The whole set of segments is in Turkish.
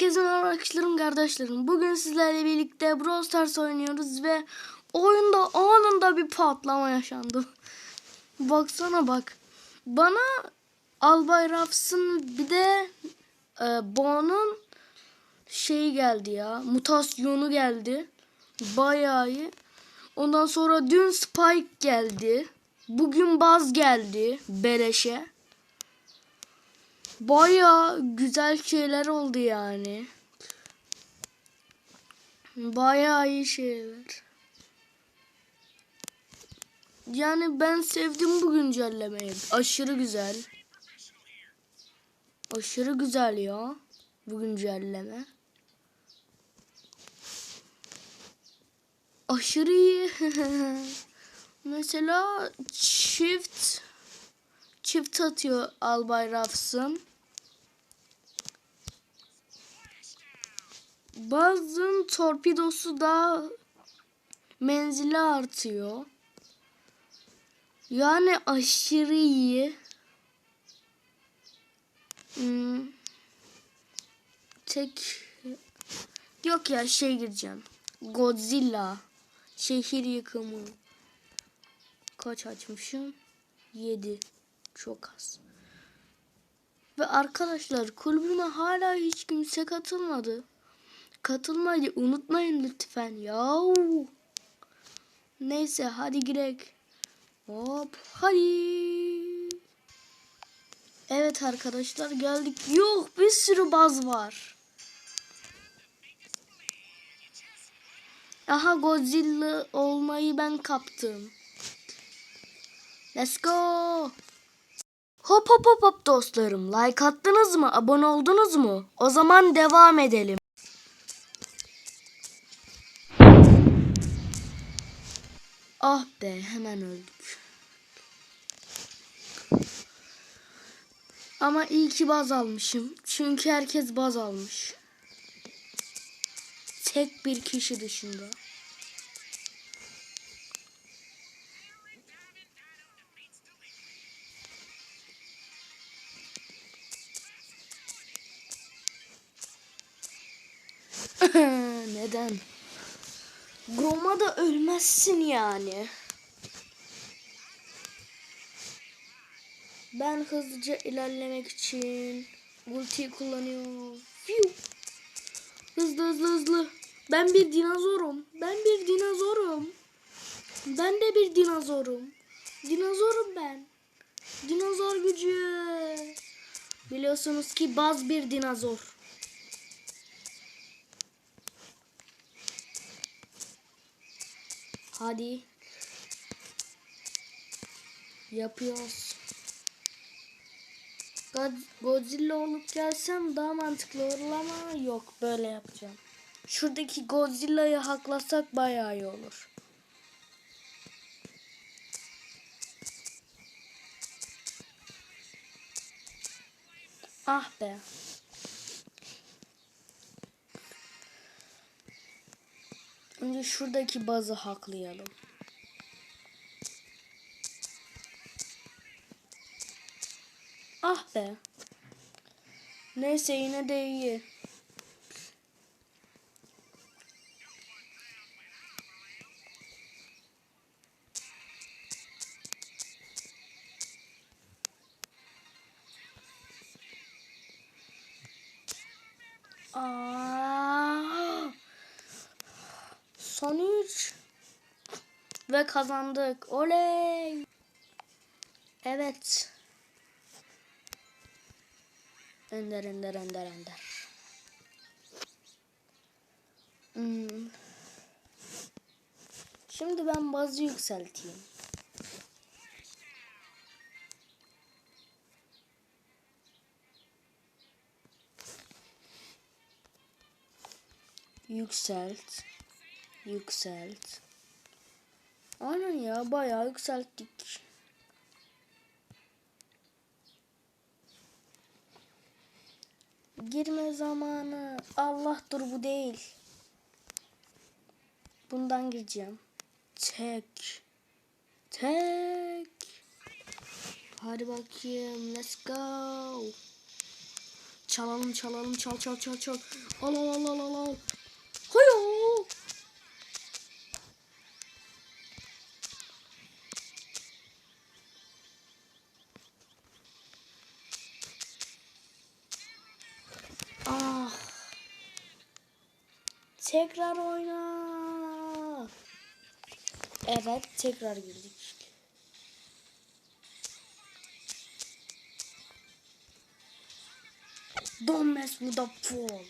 Herkese merhaba arkadaşlarım, kardeşlerim. Bugün sizlerle birlikte Brawl Stars oynuyoruz ve oyunda anında bir patlama yaşandı. Baksana bak. Bana Albay Rafs'ın bir de e, Bo'nun şeyi geldi ya. Mutasyonu geldi. Bayağı iyi. Ondan sonra dün Spike geldi. Bugün Baz geldi. Beleşe. Baya güzel şeyler oldu yani. Baya iyi şeyler. Yani ben sevdim bu güncellemeyi. Aşırı güzel. Aşırı güzel ya bu güncelleme. Aşırı iyi. Mesela çift çift atıyor Albay Rafs'ın. Bazı torpidosu da menzili artıyor. Yani aşırı iyi. Hmm. Tek yok ya şey gireceğim. Godzilla şehir yıkımı. Kaç açmışım? 7. Çok az. Ve arkadaşlar kulübüme hala hiç kimse katılmadı. Katılmayı unutmayın lütfen ya. Neyse hadi girek. Hop hadi. Evet arkadaşlar geldik. Yok bir sürü baz var. Aha Godzilla olmayı ben kaptım. Let's go. Hop hop hop hop dostlarım. Like attınız mı? Abone oldunuz mu? O zaman devam edelim. Ah be hemen öldük. Ama iyi ki baz almışım. Çünkü herkes baz almış. Tek bir kişi dışında. Neden? Groma da ölmezsin yani. Ben hızlıca ilerlemek için ultiyi kullanıyorum. Hızlı hızlı hızlı. Ben bir dinozorum. Ben bir dinozorum. Ben de bir dinozorum. Dinozorum ben. Dinozor gücü. Biliyorsunuz ki baz bir dinozor. Hadi. Yapıyoruz. God- Godzilla olup gelsem daha mantıklı olur ama yok böyle yapacağım. Şuradaki Godzilla'yı haklasak bayağı iyi olur. Ah be. Önce şuradaki bazı haklayalım. Ah be. Neyse yine de iyi. Kazandık. Oley. Evet. Ender ender ender ender. Hmm. Şimdi ben bazı yükselteyim. Yükselt. Yükselt. Aynen ya bayağı yükselttik. Girme zamanı. Allah dur bu değil. Bundan gireceğim. Tek. Tek. Hadi bakayım. Let's go. Çalalım çalalım çal çal çal çal. Al al al al al al. Tekrar oyna. Evet tekrar girdik. Don't mess with the phone.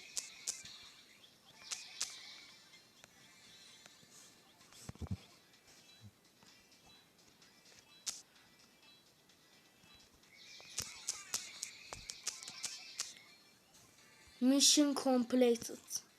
Mission completed.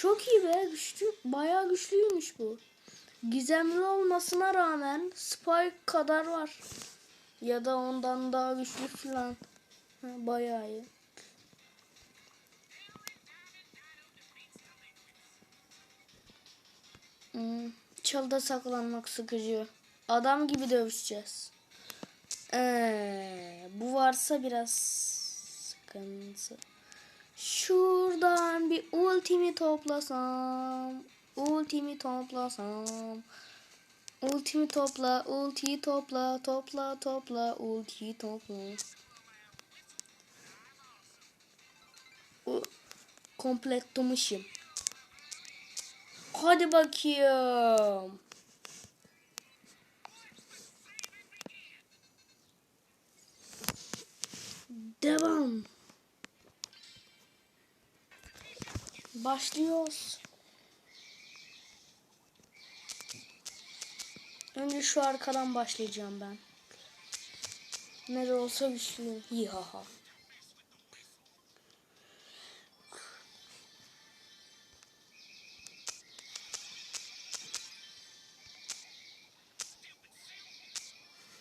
Çok iyi be güçlü. Bayağı güçlüymüş bu. Gizemli olmasına rağmen Spike kadar var. Ya da ondan daha güçlü falan. Bayağı iyi. Hmm, çalda saklanmak sıkıcı. Adam gibi dövüşeceğiz. Ee, bu varsa biraz sıkıntı. Şuradan bir ultimi toplasam. Ultimi toplasam. Ultimi topla, ultiyi topla, topla, topla, ultiyi topla. U kompletlemişim. Hadi bakayım. Devam. Başlıyoruz. Önce şu arkadan başlayacağım ben. Ne de olsa güçlüyüm. Yihaha.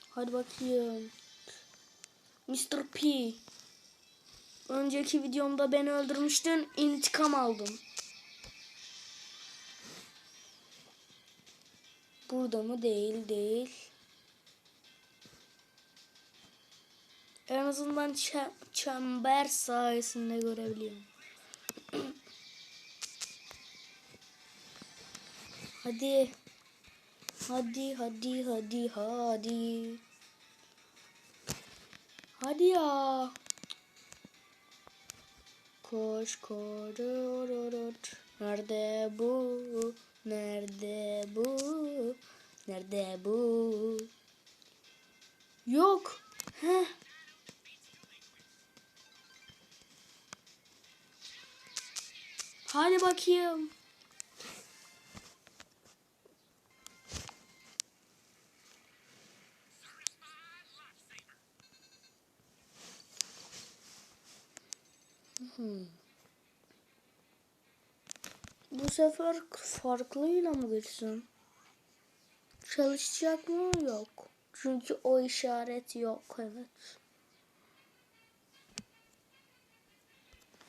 Hadi bakayım. Mr. P. Önceki videomda beni öldürmüştün. intikam aldım. Burada mı? Değil, değil. En azından çem çember sayesinde görebiliyorum. hadi. Hadi, hadi, hadi, hadi. Hadi ya. Koş koş. Nerede bu? Nerede bu? Nerede bu? Yok. Heh. Hadi bakayım. Hmm. Bu sefer farklıyla mı girsin? Çalışacak mı? Yok. Çünkü o işaret yok. Evet.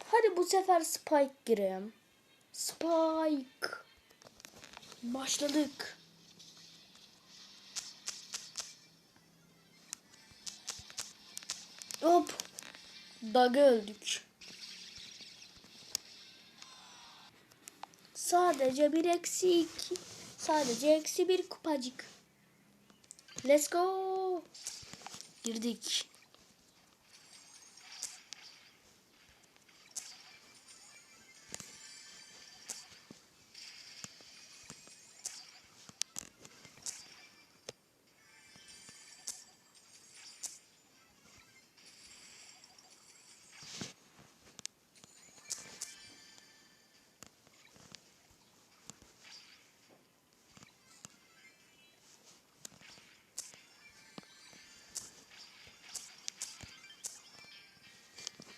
Hadi bu sefer Spike gireyim. Spike. Başladık. Hop. Daga öldük. Sadece bir eksik. Sadece eksi bir kupacık. Let's go. Girdik.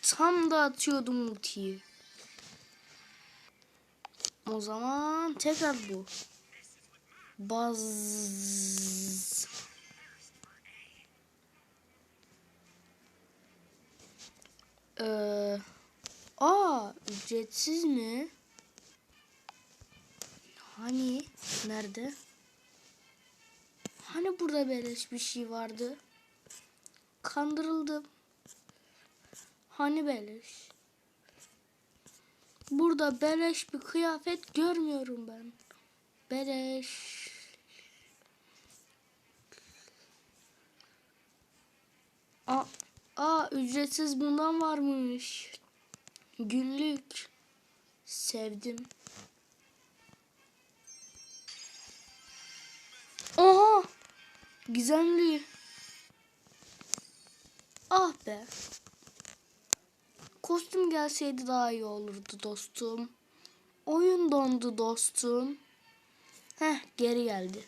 Tam da atıyordum ultiyi. O zaman tekrar bu. Baz. Ee, aa ücretsiz mi? Hani nerede? Hani burada beleş bir şey vardı? Kandırıldım. Hani beleş? Burada beleş bir kıyafet görmüyorum ben. Beleş. Aa, aa ücretsiz bundan varmış. Günlük. Sevdim. Oha! Gizemli. Ah be. Kostüm gelseydi daha iyi olurdu dostum. Oyun dondu dostum. Heh geri geldi.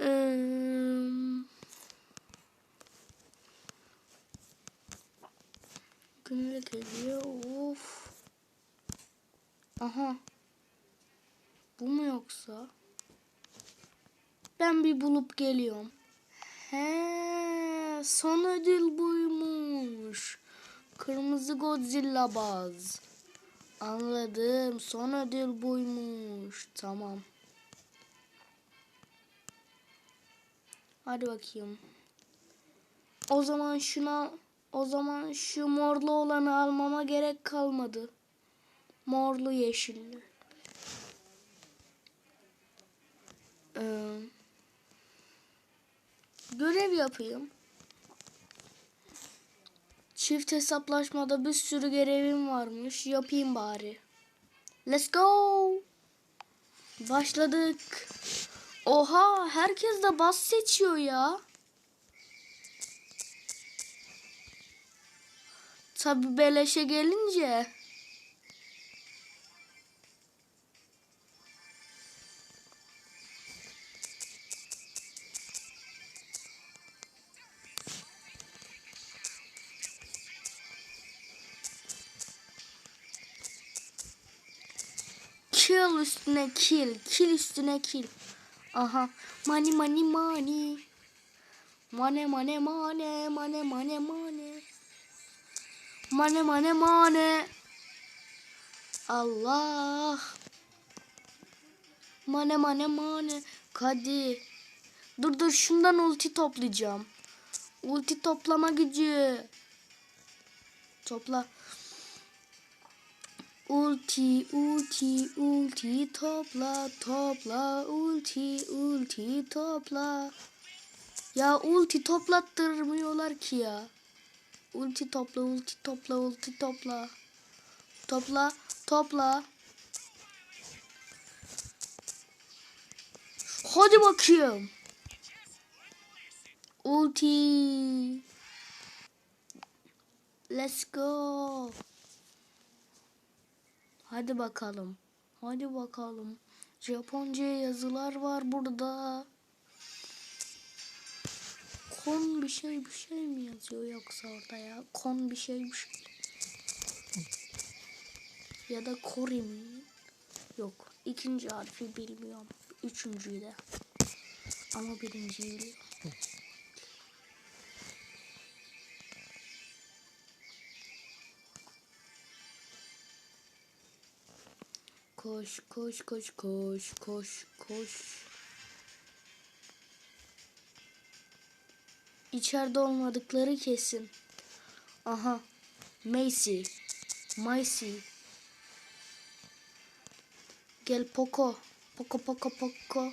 Ee, günlük hediye of. Aha. Bu mu yoksa? Ben bir bulup geliyorum. He, son ödül buymuş. Kırmızı Godzilla baz. Anladım. Son ödül buymuş. Tamam. Hadi bakayım. O zaman şuna o zaman şu morlu olanı almama gerek kalmadı. Morlu yeşilli. Ee, görev yapayım. Çift hesaplaşmada bir sürü görevim varmış. Yapayım bari. Let's go. Başladık. Oha herkes de bas seçiyor ya. Tabi beleşe gelince. Kill üstüne kill. Kill üstüne kill. Aha. Money money money. Money money money. Money money money. Money money money. Allah. Money money money. Hadi. Dur dur şundan ulti toplayacağım. Ulti toplama gücü. Topla. Ulti, ulti, ulti topla, topla, ulti, ulti topla. Ya ulti toplattırmıyorlar ki ya. Ulti topla, ulti topla, ulti topla. Topla, topla. Hadi bakayım. Ulti. Let's go. Hadi bakalım. Hadi bakalım. Japonca yazılar var burada. Kon bir şey bir şey mi yazıyor yoksa orada ya? Kon bir şey bir şey. Ya da Kori mi? Yok. İkinci harfi bilmiyorum. Üçüncüyü de. Ama birinciyi biliyorum. Koş koş koş koş koş koş. İçeride olmadıkları kesin. Aha. Macy. Macy. Gel Poco. Poco Poco Poco.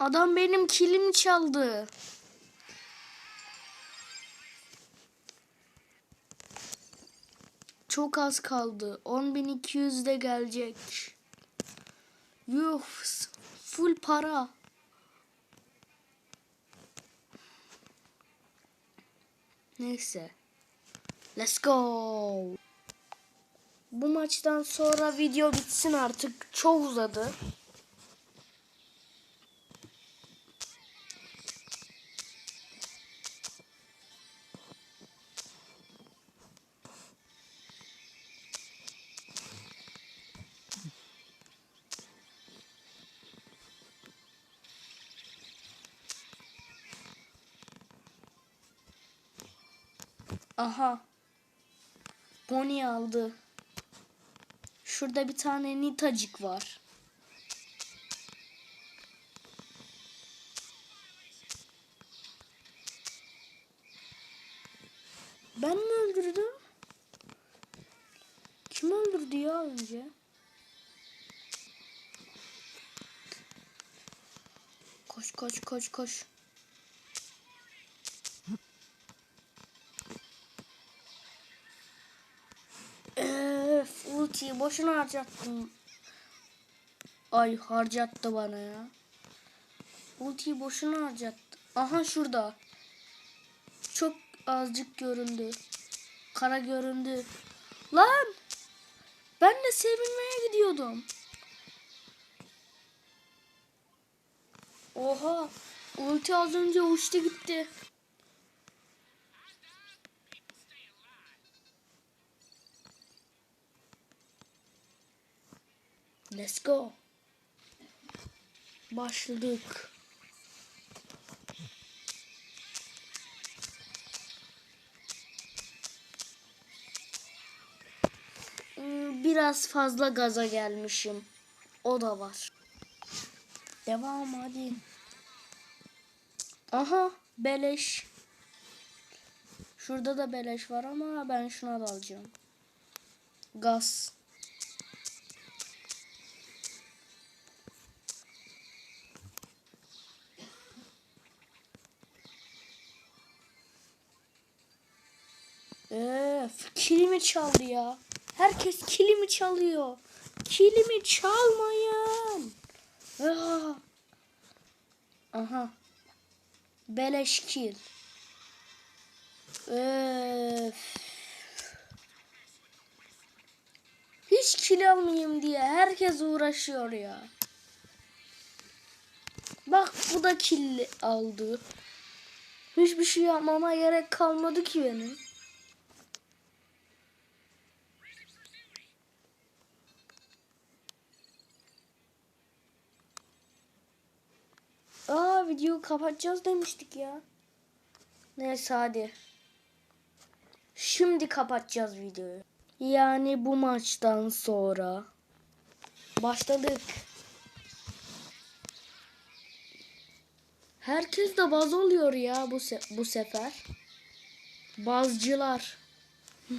Adam benim kilimi çaldı. Çok az kaldı. 10.200 de gelecek. Yuh. Full para. Neyse. Let's go. Bu maçtan sonra video bitsin artık. Çok uzadı. Aha. Bonnie aldı. Şurada bir tane Nitacık var. Ben mi öldürdüm? Kim öldürdü ya önce? Koş koş koş koş. Ultiyi boşuna harcattım. Ay harcattı bana ya. Ultiyi boşuna harcattı. Aha şurada. Çok azıcık göründü. Kara göründü. Lan! Ben de sevinmeye gidiyordum. Oha! Ulti az önce uçtu gitti. Let's go. Başladık. Hmm, Biraz fazla gaza gelmişim. O da var. Devam hadi. Aha beleş. Şurada da beleş var ama ben şuna da alacağım. Gaz. Öf, kilimi çaldı ya. Herkes kilimi çalıyor. Kilimi çalmayın. Ah. Aha. Beleş kil. Hiç kil almayayım diye herkes uğraşıyor ya. Bak bu da kill aldı. Hiçbir şey yapmama gerek kalmadı ki benim. Aa videoyu kapatacağız demiştik ya. Neyse hadi. Şimdi kapatacağız videoyu. Yani bu maçtan sonra başladık. Herkes de baz oluyor ya bu se- bu sefer. Bazcılar.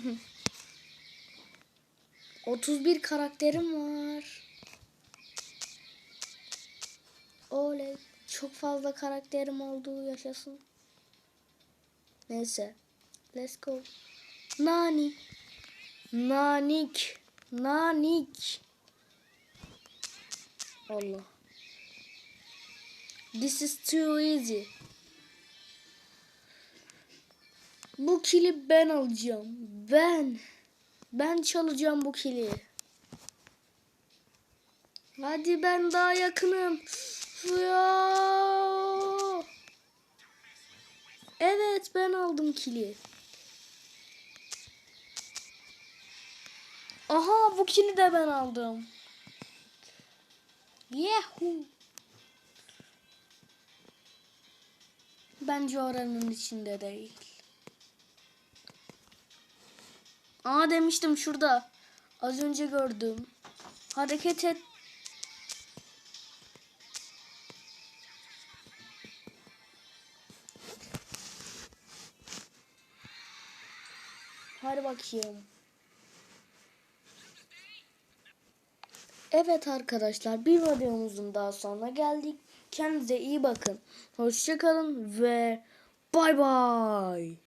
31 karakterim var. Oley. Çok fazla karakterim olduğu yaşasın. Neyse. Let's go. Nani. Nanik. Nanik. Allah. This is too easy. Bu kili ben alacağım. Ben. Ben çalacağım bu kili. Hadi ben daha yakınım. Ya. Evet ben aldım kili. Aha bu kili de ben aldım. Yahoo. Bence oranın içinde değil. Aa demiştim şurada. Az önce gördüm. Hareket et. Bakayım. Evet arkadaşlar bir videomuzun daha sonuna geldik. Kendinize iyi bakın. Hoşçakalın ve bay bay.